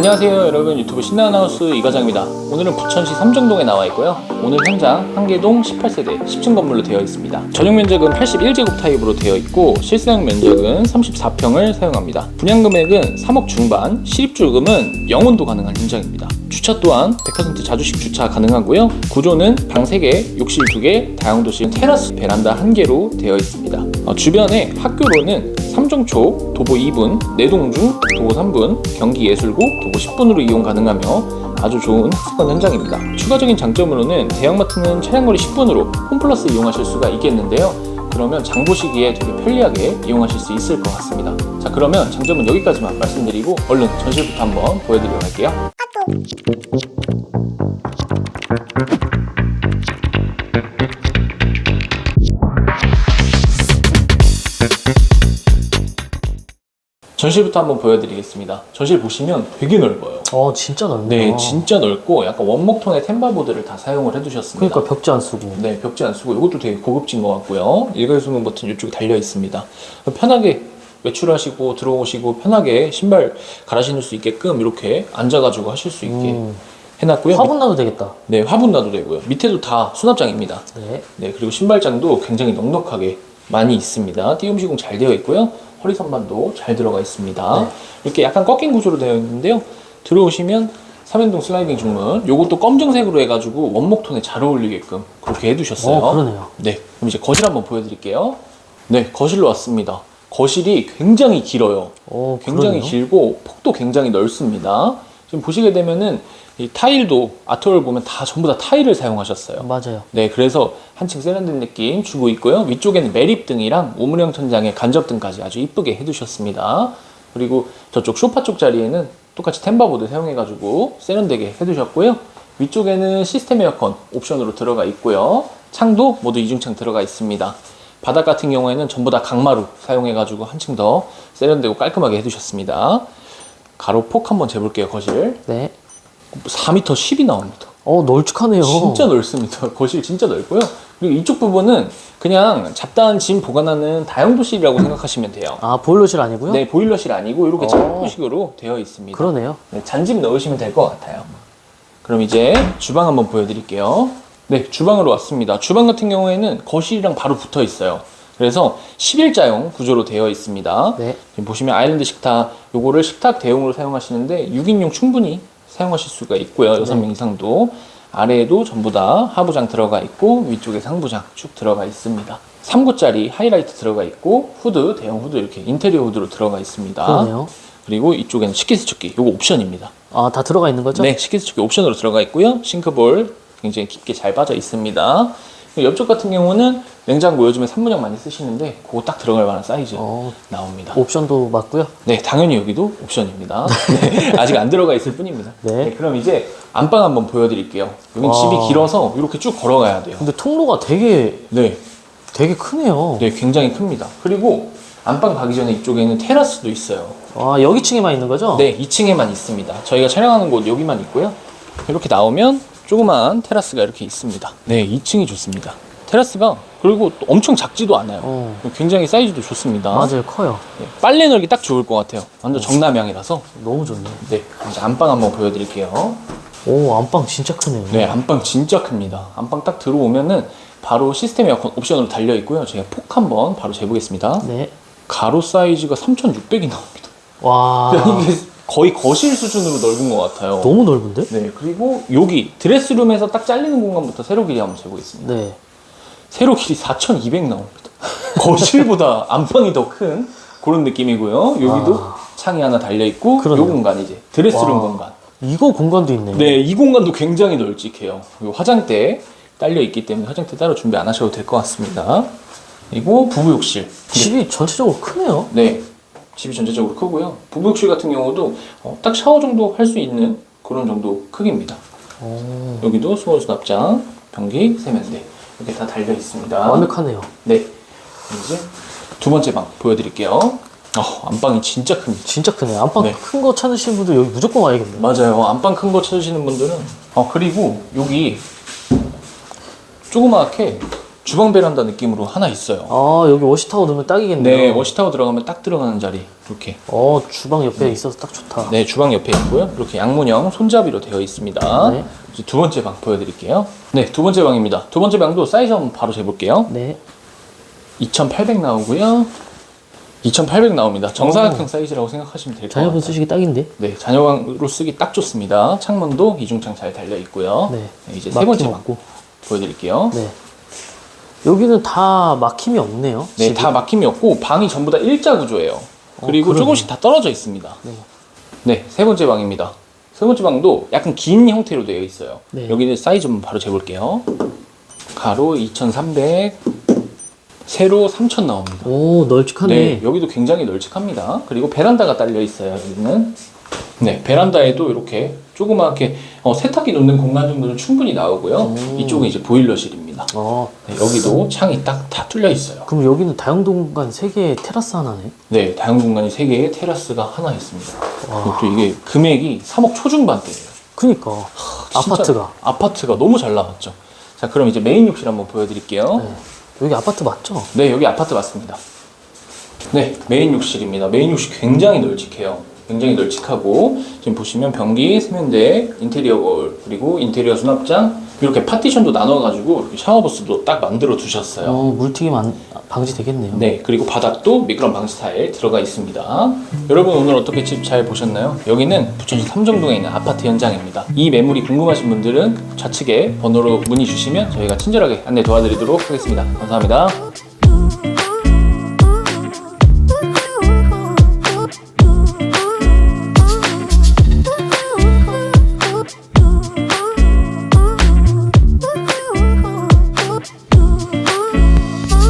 안녕하세요 여러분. 유튜브 신나는 하우스 이과장입니다. 오늘은 부천시 삼정동에 나와 있고요. 오늘 현장 한계동 18세대 10층 건물로 되어 있습니다. 전용 면적은 81제곱 타입으로 되어 있고 실사용 면적은 34평을 사용합니다. 분양 금액은 3억 중반 실입주금은 영원도 가능한 현장입니다. 주차 또한 100% 자주식 주차 가능하고요. 구조는 방 3개, 욕실 2개, 다용도실 테라스 베란다 1개로 되어 있습니다. 어, 주변에 학교로는 삼종초, 도보 2분, 내동중, 도보 3분, 경기예술고, 도보 10분으로 이용 가능하며 아주 좋은 학습권 현장입니다. 추가적인 장점으로는 대형마트는 차량거리 10분으로 홈플러스 이용하실 수가 있겠는데요. 그러면 장 보시기에 되게 편리하게 이용하실 수 있을 것 같습니다. 자 그러면 장점은 여기까지만 말씀드리고 얼른 전실부터 한번 보여드리도록 할게요. 전실부터 한번 보여드리겠습니다. 전실 보시면 되게 넓어요. 어 진짜 넓네요. 네, 진짜 넓고 약간 원목톤의 템바보드를 다 사용을 해두셨습니다. 그러니까 벽지 안 쓰고. 네, 벽지 안 쓰고 이것도 되게 고급진 것 같고요. 일괄 소문 버튼 이쪽에 달려 있습니다. 편하게 외출하시고 들어오시고 편하게 신발 갈아 신을 수 있게끔 이렇게 앉아가지고 하실 수 있게 음, 해놨고요. 화분 놔도 되겠다. 네, 화분 놔도 되고요. 밑에도 다 수납장입니다. 네. 네, 그리고 신발장도 굉장히 넉넉하게 많이 있습니다. 띄움 시공 잘 되어 있고요. 허리 선반도 잘 들어가 있습니다. 네. 이렇게 약간 꺾인 구조로 되어 있는데요. 들어오시면 삼연동 슬라이딩 중문, 요것도 검정색으로 해가지고 원목톤에 잘 어울리게끔 그렇게 해두셨어요. 어 그러네요. 네, 그럼 이제 거실 한번 보여드릴게요. 네, 거실로 왔습니다. 거실이 굉장히 길어요. 어 굉장히 그러네요. 길고 폭도 굉장히 넓습니다. 지금 보시게 되면은 이 타일도 아트월 보면 다 전부 다 타일을 사용하셨어요. 맞아요. 네, 그래서 한층 세련된 느낌 주고 있고요. 위쪽에는 매립등이랑 우물형 천장에 간접등까지 아주 이쁘게 해두셨습니다. 그리고 저쪽 소파 쪽 자리에는 똑같이 템바보드 사용해가지고 세련되게 해두셨고요. 위쪽에는 시스템 에어컨 옵션으로 들어가 있고요. 창도 모두 이중창 들어가 있습니다. 바닥 같은 경우에는 전부 다 강마루 사용해가지고 한층 더 세련되고 깔끔하게 해두셨습니다. 가로 폭 한번 재볼게요, 거실. 네. 4m 10이 나옵니다. 어 널찍하네요. 진짜 넓습니다. 거실 진짜 넓고요. 그리고 이쪽 부분은 그냥 잡다한 짐 보관하는 다용도실이라고 생각하시면 돼요. 아 보일러실 아니고요? 네, 보일러실 아니고 이렇게 어. 창고식으로 되어 있습니다. 그러네요. 네, 잔짐 넣으시면 될 것 같아요. 그럼 이제 주방 한번 보여드릴게요. 네, 주방으로 왔습니다. 주방 같은 경우에는 거실이랑 바로 붙어 있어요. 그래서 11자형 구조로 되어 있습니다. 네. 지금 보시면 아일랜드 식탁, 요거를 식탁 대용으로 사용하시는데 6인용 충분히 사용하실 수가 있고요. 네. 6명 이상도. 아래에도 전부 다 하부장 들어가 있고 위쪽에 상부장 쭉 들어가 있습니다. 3구짜리 하이라이트 들어가 있고 후드, 대형 후드 이렇게 인테리어 후드로 들어가 있습니다. 그러네요. 그리고 이쪽에는 식기세척기, 요거 옵션입니다. 아 다 들어가 있는 거죠? 네, 식기세척기 옵션으로 들어가 있고요. 싱크볼 굉장히 깊게 잘 빠져 있습니다. 옆쪽 같은 경우는 냉장고 요즘에 3문형 많이 쓰시는데 그거 딱 들어갈 만한 사이즈 어 나옵니다. 옵션도 맞고요. 네, 당연히 여기도 옵션입니다. 네, 아직 안 들어가 있을 뿐입니다. 네. 그럼 이제 안방 한번 보여드릴게요. 와. 집이 길어서 이렇게 쭉 걸어가야 돼요. 근데 통로가 되게 네, 되게 크네요. 네, 굉장히 큽니다. 그리고 안방 가기 전에 이쪽에는 테라스도 있어요. 아 여기 층에만 있는 거죠? 네, 2층에만 있습니다. 저희가 촬영하는 곳 여기만 있고요. 이렇게 나오면 조그만 테라스가 이렇게 있습니다. 네, 2층이 좋습니다. 테라스가 그리고 또 엄청 작지도 않아요. 어 굉장히 사이즈도 좋습니다. 맞아요 커요. 네, 빨래 널기 딱 좋을 것 같아요. 완전 정남향이라서. 너무 좋네. 네, 이제 안방 한번 보여드릴게요. 오 안방 진짜 크네요. 네, 안방 진짜 큽니다. 안방 딱 들어오면은 바로 시스템 에어컨 옵션으로 달려 있고요. 제가 폭 한번 바로 재보겠습니다. 네. 가로 사이즈가 3,600이 나옵니다. 와 이게 거의 거실 수준으로 넓은 것 같아요. 너무 넓은데? 네, 그리고 여기 드레스룸에서 딱 잘리는 공간부터 세로 길이 한번 재보겠습니다. 네. 세로 길이 4,200 나옵니다. 거실보다 안방이 더 큰 그런 느낌이고요. 여기도 와. 창이 하나 달려 있고, 요 그러네요. 공간 이제 드레스룸 와. 공간. 이거 공간도 있네요. 네, 이 공간도 굉장히 널찍해요. 그리고 화장대 딸려 있기 때문에 화장대 따로 준비 안 하셔도 될 것 같습니다. 그리고 부부 욕실. 집이 전체적으로 크네요. 네, 집이 전체적으로 크고요. 부부 욕실 같은 경우도 어, 딱 샤워 정도 할 수 있는 그런 정도 크기입니다. 오, 여기도 수건 수납장, 변기, 세면대 이렇게 다 달려 있습니다. 완벽하네요. 네, 이제 두 번째 방 보여드릴게요. 어, 안방이 진짜 큽니다. 진짜 크네요. 안방 네. 큰 거 찾으시는 분들 여기 무조건 와야겠네요. 맞아요. 안방 큰 거 찾으시는 분들은 어 그리고 여기 조그맣게 주방 베란다 느낌으로 하나 있어요. 아 여기 워시타워 넣으면 딱이겠네요. 네, 워시타워 들어가면 딱 들어가는 자리 이렇게. 어 주방 옆에 있어서 딱 좋다. 네, 주방 옆에 있고요. 이렇게 양문형 손잡이로 되어 있습니다. 네. 이제 두 번째 방 보여드릴게요. 네, 두 번째 방입니다. 두 번째 방도 사이즈 한번 바로 재볼게요. 네. 2,800 나오고요. 2,800 나옵니다. 정사각형 사이즈라고 생각하시면 될 것 같아요. 자녀분 쓰시기 딱인데. 네, 자녀방으로 쓰기 딱 좋습니다. 창문도 이중창 잘 달려 있고요. 네. 네, 이제 세 번째 방 없고. 보여드릴게요. 네. 여기는 다 막힘이 없네요. 네, 집이. 다 막힘이 없고 방이 전부 다 일자 구조예요. 그리고 그러네. 조금씩 다 떨어져 있습니다. 네. 네, 세 번째 방입니다. 세 번째 방도 약간 긴 형태로 되어 있어요. 네. 여기는 사이즈 한번 바로 재볼게요. 가로 2,300, 세로 3,000 나옵니다. 오 널찍하네. 네, 여기도 굉장히 널찍합니다. 그리고 베란다가 딸려 있어요. 여기는. 네, 베란다에도 이렇게 조그맣게 어, 세탁기 놓는 공간 정도는 충분히 나오고요. 이쪽은 이제 보일러실입니다. 어 네, 여기도 창이 딱 다 뚫려 있어요. 그럼 여기는 다용도 공간 3개 테라스 하나네. 네, 다용 공간이 3개에 테라스가 하나 있습니다. 와. 이게 금액이 3억 초중반대예요. 그니까 진짜 아파트가. 아파트가 너무 잘 나왔죠. 자, 그럼 이제 메인 욕실 한번 보여드릴게요. 네. 여기 아파트 맞죠? 네, 여기 아파트 맞습니다. 네, 메인 욕실입니다. 메인 욕실 굉장히 널찍해요. 굉장히 널찍하고 지금 보시면 변기, 세면대, 인테리어 거울, 그리고 인테리어 수납장 이렇게 파티션도 나눠가지고 이렇게 샤워부스도 딱 만들어 두셨어요. 어 물튀김 안, 방지 되겠네요. 네, 그리고 바닥도 미끄럼 방지 타일 들어가 있습니다. 여러분 오늘 어떻게 집 잘 보셨나요? 여기는 부천시 삼정동에 있는 아파트 현장입니다. 이 매물이 궁금하신 분들은 좌측에 번호로 문의 주시면 저희가 친절하게 안내 도와드리도록 하겠습니다. 감사합니다.